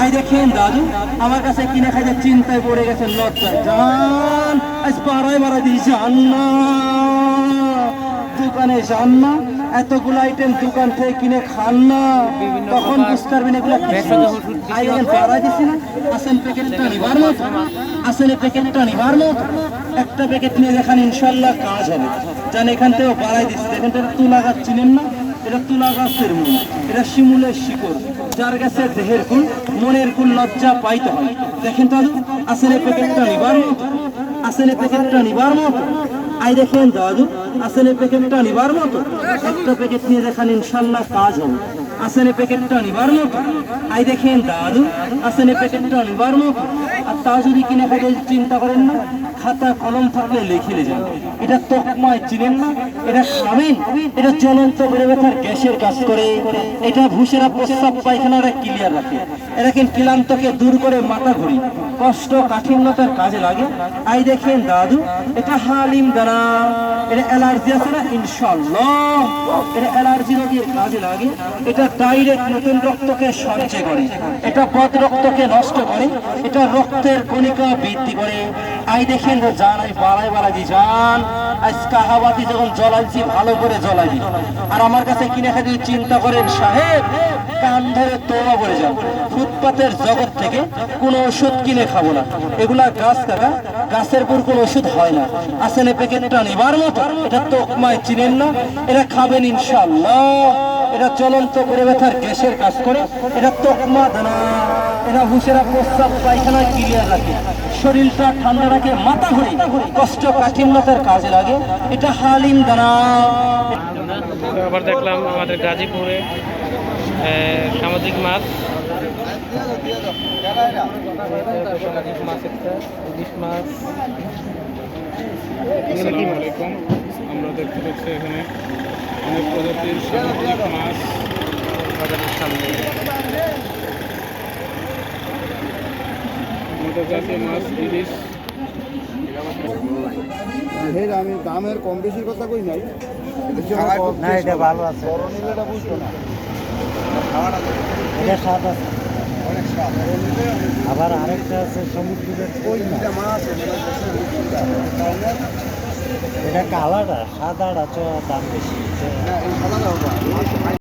I দেখেন দাদু আমার কাছে কিনে খাইতে চিন্তায় পড়ে গেছে লজ্জায়। জান আজ পাড়ায় মারা দিই জান না দোকানে যান না এতগুলো আইটেম দোকান থেকে কিনে খান না তখন বুঝতে পারবেন এগুলো আই দেখেন পাড়ায় দিছি না। আসেন প্যাকেটটা নিবার মতো। আসেন প্যাকেটটা নিবার মতো। একটা প্যাকেট নিয়ে দেখান ইনশাল্লাহ কাজ হবে। জান এখান থেকেও বাড়াই দিচ্ছি। দেখেন এটা তুলা গাছ চিনেন না। এটা তুলা গাছের মূল, এটা শিমুলের শিকড়, যার কাছে দেহের কুল মনের কুল লজ্জা পাইতে দেখেন দাদু আসলে প্যাকেটটা নিবার মতো আসলে প্যাকেটটা নিবার মতো। আই দেখেন দাদু আসলে প্যাকেটটা নিবার মতো। একটা প্যাকেট নিয়ে দেখান ইনশাল্লাহ কাজ হবে। আসলে প্যাকেটটা নিবার মতো। আই দেখেন দাদু আসলে প্যাকেটটা নিবার মতো। আর তা যদি কিনে খাইতে চিন্তা করেন না। খাতা কলম থাকলে লিখে যান। এটা তকমায় চিনেন না, এটা খাবেন এটা জ্বলন্ত বেড়ে গ্যাসের কাজ করে। এটা ভুষেরা প্রস্রাব পায়খানাটা ক্লিয়ার রাখে। এটা কিন্তু ক্লান্তকে দূর করে মাথা ঘুরি। কষ্ট কাঠিন্যতার কাজে লাগে। আই দেখেন দাদু, এটা হালিম দানা। এটা অ্যালার্জি আছে না? ইনশাল্লাহ এটা অ্যালার্জি রোগীর কাজে লাগে। এটা ডাইরেক্ট নতুন রক্তকে সঞ্চয় করে। এটা বদ রক্তকে নষ্ট করে। এটা রক্তের কণিকা বৃদ্ধি করে। আই দেখেন জান, আই বাড়াই বাড়াই দি যান আজকা হাওয়াতি যখন জ্বলাইছি, ভালো করে জ্বলাই দি আর আমার কাছে কিনে খালি চিন্তা করেন, সাহেব, কান ধরে তোবা করে যান ফুটপাতের জগৎ থেকে কোনো ওষুধ কিনে খাব না। এগুলা গাছ কাকা, গাছের উপর কোনো ওষুধ হয় না। আসলে প্যাকেটটা নেবার মতো? এটা তোকমায় চিনেন না। এটা খাবেন ইনশাল্লাহ এটা চলন্ত করে ব্যথার গ্যাসের কাজ করে। এটা তোকমা দানা। এটা হুশেরা প্রস্তাব পায়খানা ক্লিয়ার রাখে। শরীরটা ঠান্ডা রাখে মাথা ঘুরে। কষ্ট কাঠিন্যতার কাজে লাগে। এটা হালিম দানা। তো আবার দেখলাম আমাদের গাজীপুরে সামুদ্রিক মাছ। সামুদ্রিক মাছ একটা ইলিশ মাছ। আসসালামু আলাইকুম। আমরা দেখতে পাচ্ছি এখানে অনেক প্রজাতির সামুদ্রিক মাছ বাজারের সামনে। আমাদের মাছ ইলিশ আমি দামের কম বেশির কথা কই নাই। না এটা ভালো আছে। এটা বুঝতো না। এটা স্বাদ আছে। আবার আরেকটা আছে সমুদ্রের কই মাছ? এটা মাছ। এটা কালাটা সাদাটা দাম বেশি। সাদা